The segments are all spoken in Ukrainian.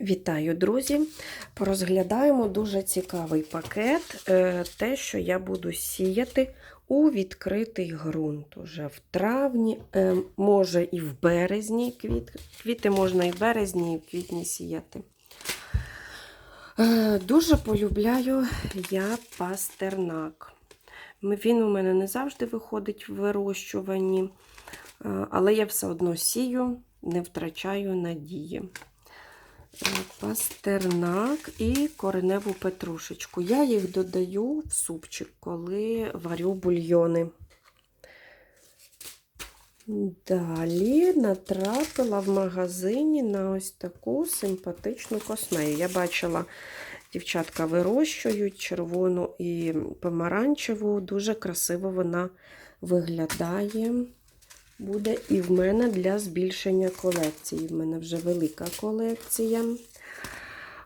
Вітаю, друзі! Порозглядаємо дуже цікавий пакет. е, Те, що я буду сіяти у відкритий ґрунт. Уже в травні, е, може і в березні. Квіт, квіти можна і в березні, і в квітні сіяти. Е, Дуже полюбляю я пастернак. Він у мене не завжди виходить в вирощуванні, але я все одно сію, не втрачаю надії. Пастернак і кореневу петрушечку. Я їх додаю в супчик, коли варю бульйони. Далі натрапила в магазині на ось таку симпатичну космею. Я бачила, дівчатка вирощують червону і помаранчеву. Дуже красиво вона виглядає. Буде і в мене для збільшення колекції. В мене вже велика колекція.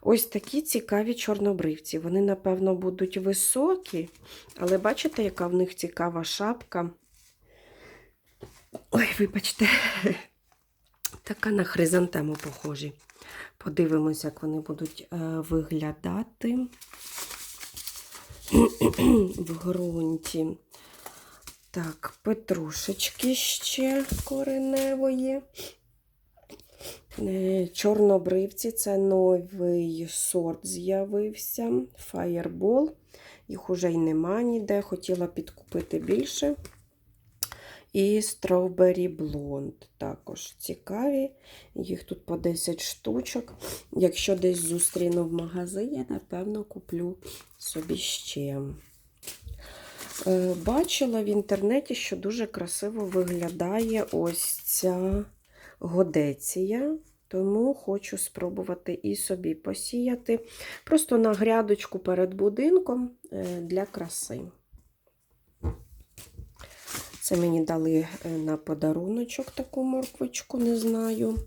Ось такі цікаві чорнобривці. Вони, напевно, будуть високі, але бачите, яка в них цікава шапка. Ой, вибачте, така на хризантему похожі. Подивимося, як вони будуть е, виглядати в ґрунті. Так, петрушечки ще кореневої. Е, Чорнобривці це новий сорт з'явився. Fireball. Їх уже й нема ніде. Хотіла підкупити більше. І Strawberry Blonde також цікаві. Їх тут по 10 штучок. Якщо десь зустріну в магазині, напевно, куплю собі ще. Е, Бачила в інтернеті, що дуже красиво виглядає ось ця годеція. Тому хочу спробувати і собі посіяти. Просто на грядочку перед будинком е, для краси. Це мені дали е, на подаруночок таку морквочку, не знаю.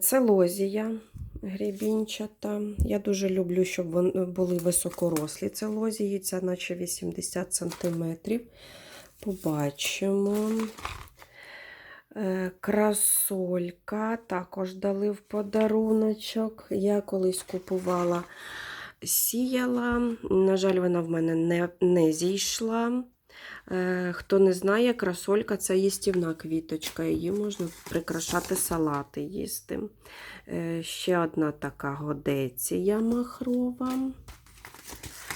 Це лозія гребінчата. Я дуже люблю, щоб вони були високорослі. Це лозії, це наче 80 см. Побачимо. Е, Красолька також дали в подаруночок. Я колись купувала, сіяла. На жаль, вона в мене не, не зійшла. Е, Хто не знає, красолька це їстівна квіточка. Її можна прикрашати салати їсти. Е, Ще одна така годеція махрова.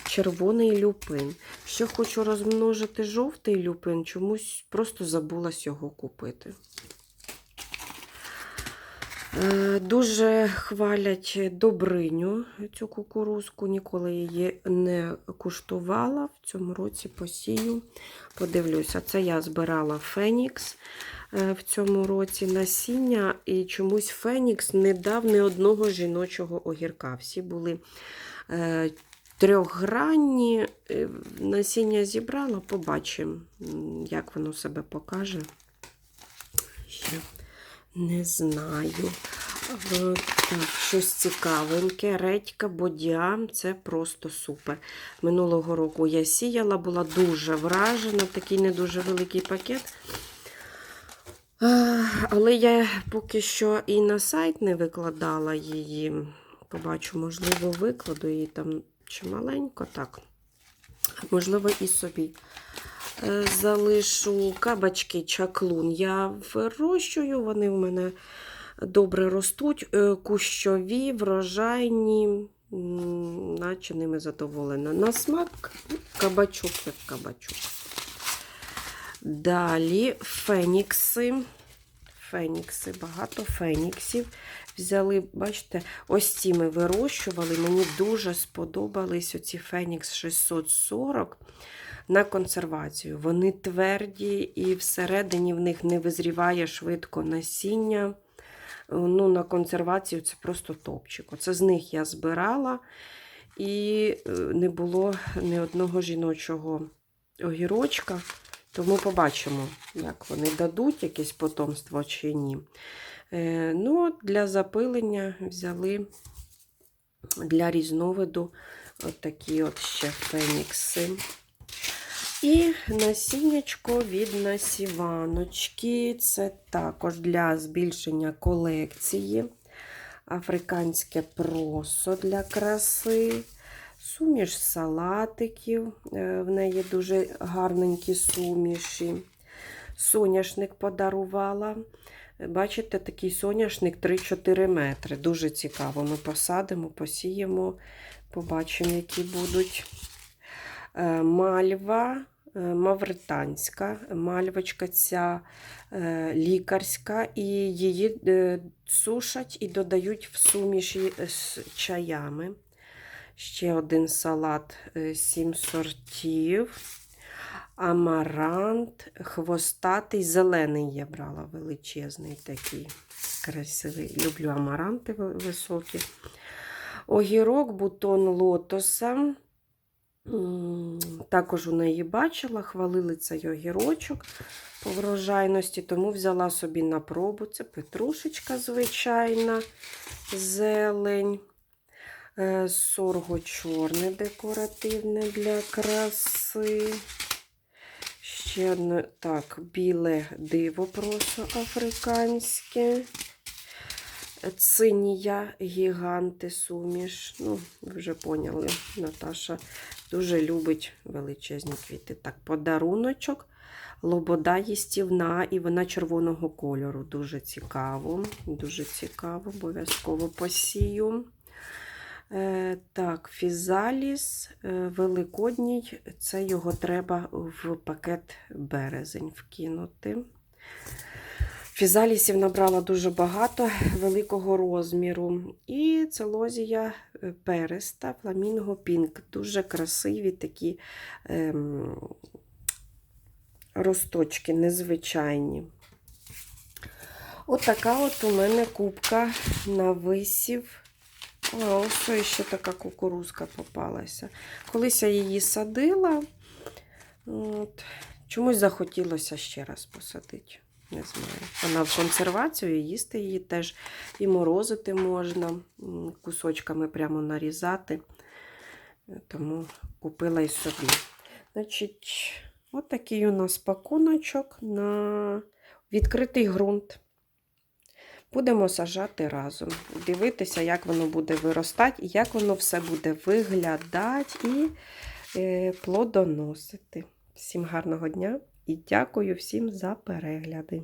Червоний люпин. Ще хочу розмножити жовтий люпин, чомусь просто забулась його купити. Е, Дуже хвалять добриню цю кукурузку, ніколи її не куштувала. В цьому році посію. Подивлюся, це я збирала Фенікс е, в цьому році насіння, і чомусь Фенікс не дав ні одного жіночого огірка. Всі були е, трьохгранні. Насіння зібрала, побачимо, як воно себе покаже. Ще не знаю. Е, Так, щось цікавеньке. Редька, бодя це просто супер. Минулого року я сіяла, була дуже вражена, такий не дуже великий пакет. Е, Але я поки що і на сайт не викладала її. Побачу, можливо, викладу її там чималенько, так. Можливо, і собі. Е, Залишу кабачки чаклун. Я вирощую, вони в мене добре ростуть, е, кущові, врожайні, наче ними задоволена. На смак кабачок як кабачок. Далі фенікси. Фенікси, багато феніксів. Взяли, бачите, ось ці ми вирощували. Мені дуже сподобались оці Фенікс 640 на консервацію. Вони тверді і всередині в них не визріває швидко насіння. Ну, На консервацію це просто топчик. Оце з них я збирала, і е, не було ні одного жіночого огірочка. Тому побачимо, як вони дадуть якесь потомство чи ні. Е, ну, Для запилення взяли для різновиду от такі от ще фенікси. І насіннячко від насіваночки. Це також для збільшення колекції. африканське просо для краси, суміш салатиків, е, в неї дуже гарненькі суміші. Соняшник подарувала. Бачите, такий соняшник 3-4 метри. Дуже цікаво. Ми посадимо, посіємо, побачимо, які будуть. Е, Мальва е, мавританська, мальвочка ця е, лікарська, і її сушать і додають в суміші з чаями. Ще один салат, е, сім сортів. Амарант, хвостатий, зелений я брала, величезний такий, красивий. Люблю амаранти високі. Огірок, бутон лотоса. Також у неї бачила, хвалили цей огірочок по врожайності, тому взяла собі на пробу. Це петрушечка звичайна, зелень. Е, Сорго чорне декоративне для краси. Ще одне, так, біле диво просто африканське. Цинія гіганти суміш. Ну, ви вже поняли, Наташа дуже любить величезні квіти. Так, подаруночок. Лобода їстівна, і вона червоного кольору. Дуже цікаво. Дуже цікаво, обов'язково посію. Е, так, фізаліс е, великодній, це його треба в пакет березень вкинути. Фізалісів набрала дуже багато великого розміру. І целозія е, переста, фламінго пінк. Дуже красиві такі ем, росточки, незвичайні. Отака от у мене кубка на висів. О, ось ще така кукурузка попалася. Колись я її садила, от, чомусь захотілося ще раз посадити. Не знаю. Вона в консервацію, їсти її теж і морозити можна, кусочками прямо нарізати. Тому купила і собі. Значить, от такий у нас пакуночок на відкритий ґрунт. Будемо сажати разом, дивитися, як воно буде виростати, і як воно все буде виглядати і е, плодоносити. Всім гарного дня і дякую всім за перегляди.